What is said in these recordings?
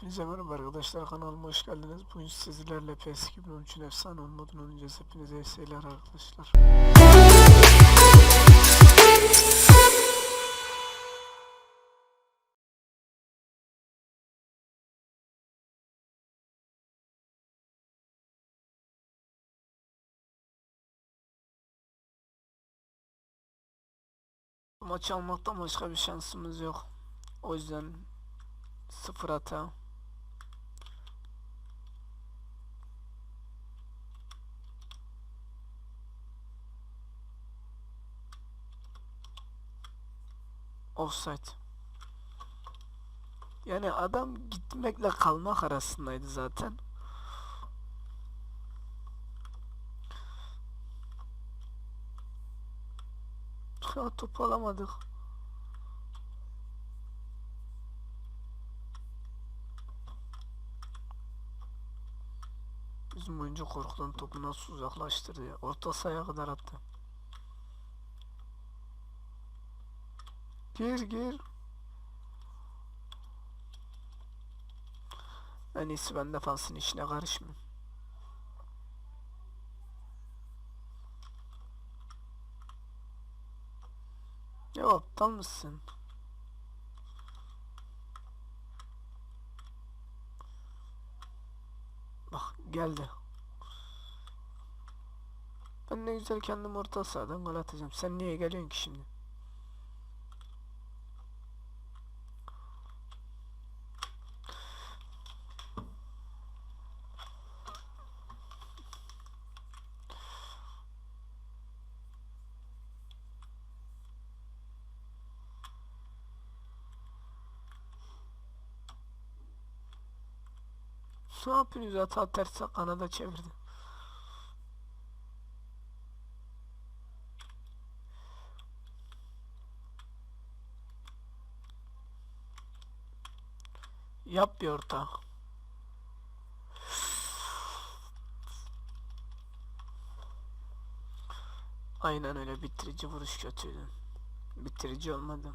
Hepinize merhaba arkadaşlar kanalıma hoş geldiniz. Bugün sizlerle PES 2013'ün efsane modunu oynayacağız. Hepinize iyi seyirler arkadaşlar. Maç almaktan başka bir şansımız yok. O yüzden sıfır hata. Offside. Yani adam gitmekle kalmak arasındaydı zaten. Ya topu alamadık. Bizim oyuncu korkudan topu nasıl uzaklaştırdı ya. Orta sahaya kadar attı. Gir gir. En iyisi ben defansın içine karışmayayım. Ya aptal mısın? Bak geldi. Ben ne güzel kendim orta sahadan gol atacağım. Sen niye geliyorsun ki şimdi? Ne yapıyorsunuz hata terse kanada çevirdi. Yap bir orta. Aynen öyle bitirici vuruş kötüydü. Bitirici olmadı.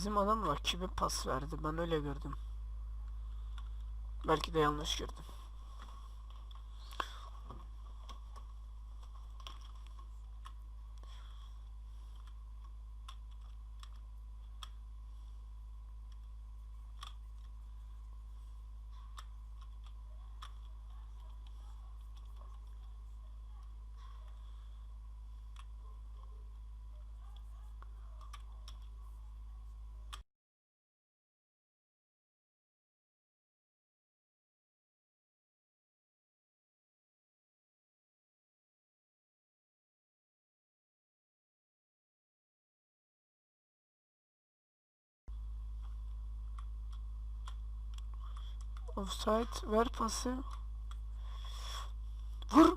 Bizim adam rakibe pas verdi. Ben öyle gördüm. Belki de yanlış gördüm. Offside ver pası. Vur.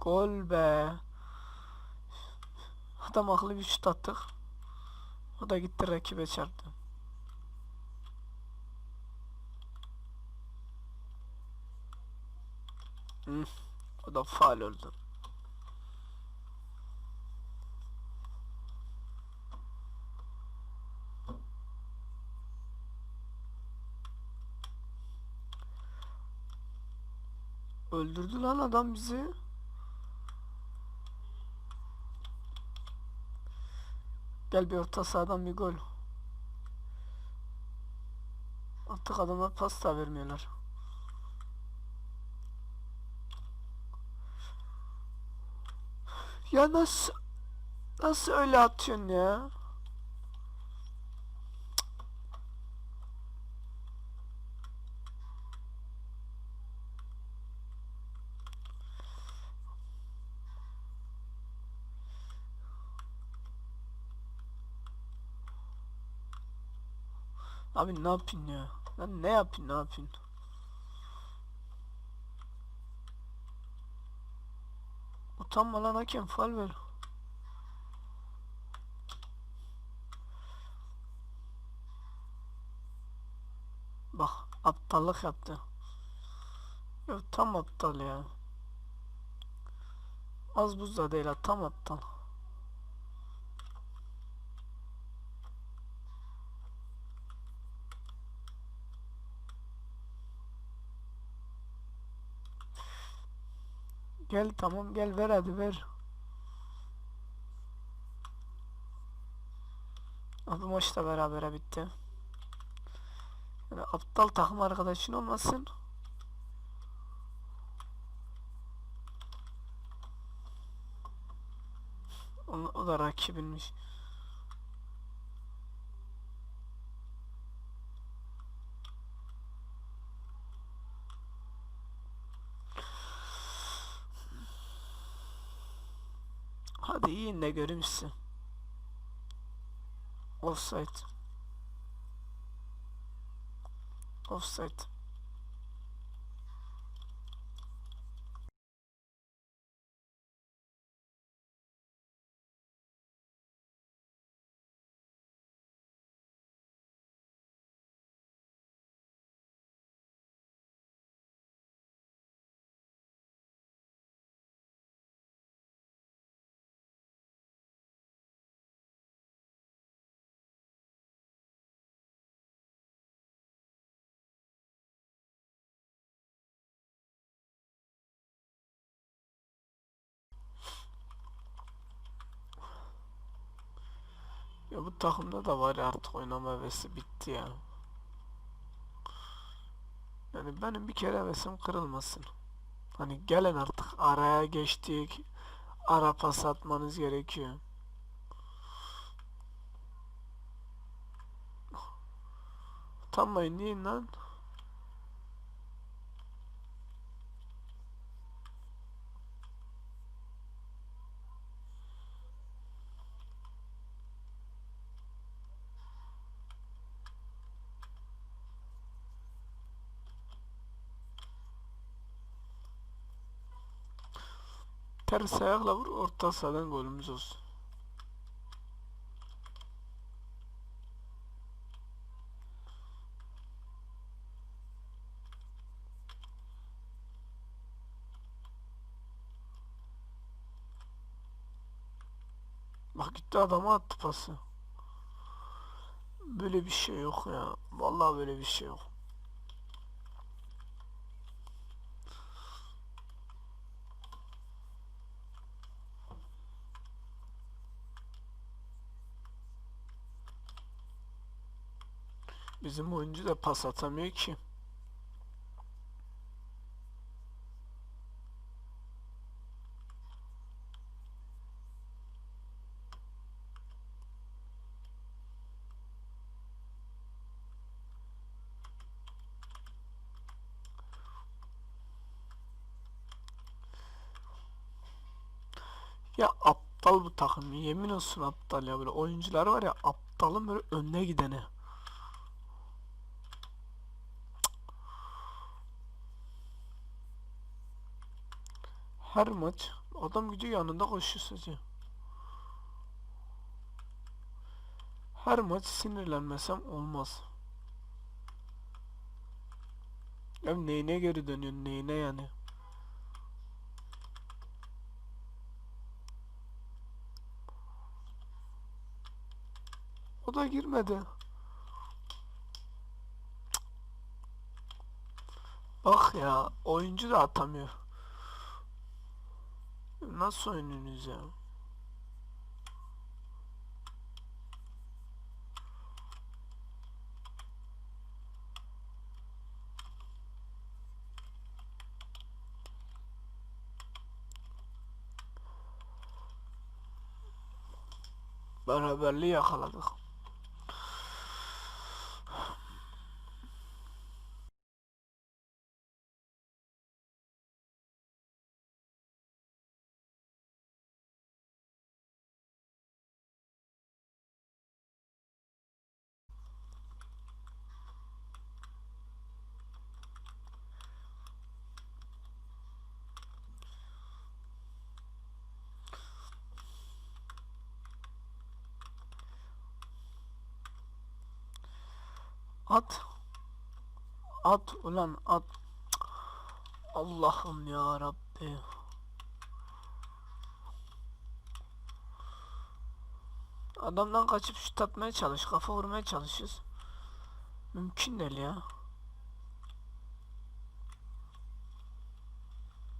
Gol be. Adam akıllı bir şut attık. O da gitti rakibe çarptı. Hmm. O da faal oldu. Öldürdü lan adam bizi. Gel bir orta sahadan bir gol. Artık adamlar pas da vermiyorlar. Ya nasıl nasıl öyle atıyorsun ya? Abi ne yapayım ya? Lan ne yapayım ne yapayım? Utanma lan hakem fal ver. Bak aptallık yaptı. Ya tam aptal ya. Az buzda değil ha tam aptal. Gel tamam gel ver hadi ver. Abi maç da berabere bitti. Yani aptal takım arkadaşın olmasın. O, o da rakibinmiş. Hadi yiyin de sizi. Offside. Offside. Ya bu takımda da var ya artık oynama hevesi bitti ya. Yani benim bir kere hevesim kırılmasın. Hani gelin artık araya geçtik. Ara pas atmanız gerekiyor. Utanmayın deyin lan. Ters ayakla vur orta sahadan golümüz olsun. Bak gitti adama attı pası. Böyle bir şey yok ya. Vallahi böyle bir şey yok. Bizim oyuncu da pas atamıyor ki. Ya aptal bu takım. Yemin olsun aptal ya böyle oyuncular var ya aptalın böyle önüne gideni. Her maç adam gidiyor yanında koşuyor sadece. Her maç sinirlenmesem olmaz. Ya neyine geri dönüyor neyine yani. O da girmedi. Bak ya oyuncu da atamıyor. Nasıl oynuyorsunuz ya? Beraberliği yakaladık. At. At ulan at. Allah'ım ya Rabbi. Adamdan kaçıp şut atmaya çalış, kafa vurmaya çalışıyoruz. Mümkün değil ya.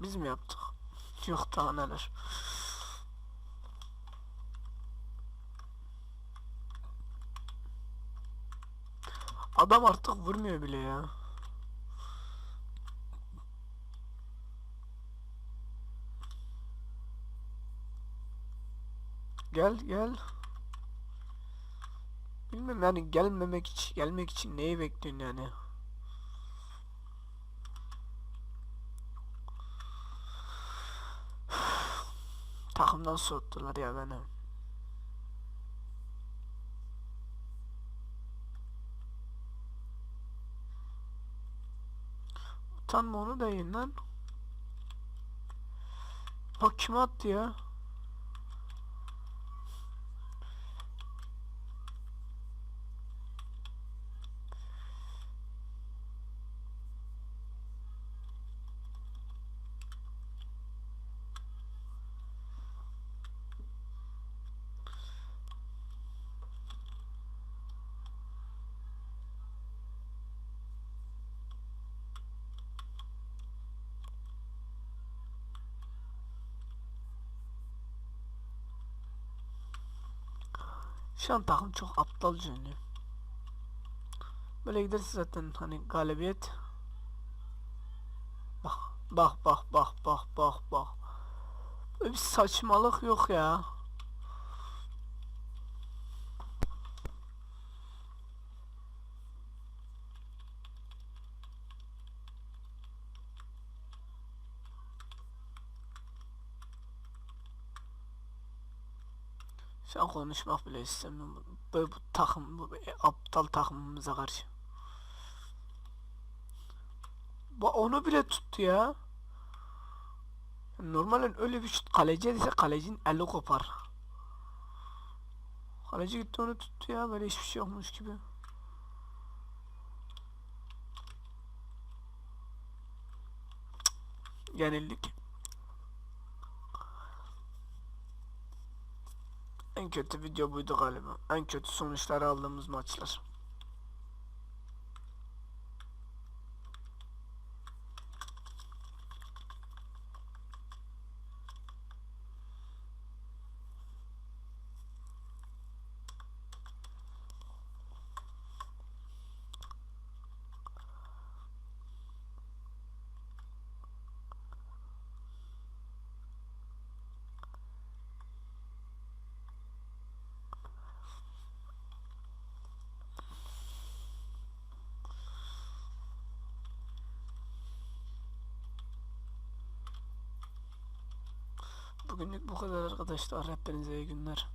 Biz mi yaptık? Yok daha neler. Adam artık vurmuyor bile ya. Gel gel. Bilmem yani gelmemek için gelmek için neyi bekliyorsun yani? Takımdan soğuttular ya beni. Utanma onu da yiyin lan. Bak kim attı ya? Şu an takım çok aptalca oynuyor. Böyle giderse zaten hani galibiyet. Bak bak bak bak bak bak bak. Böyle bir saçmalık yok ya. Şu an konuşmak bile istemiyorum. Böyle bu takım, bu aptal takımımıza karşı. Ba onu bile tuttu ya. Normalde öyle bir şut kaleciye ise kalecinin eli kopar. Kaleci gitti onu tuttu ya böyle hiçbir şey yokmuş gibi. Yenildik. En kötü video buydu galiba. En kötü sonuçları aldığımız maçlar. Bugünlük bu kadar arkadaşlar. Hepinize iyi günler.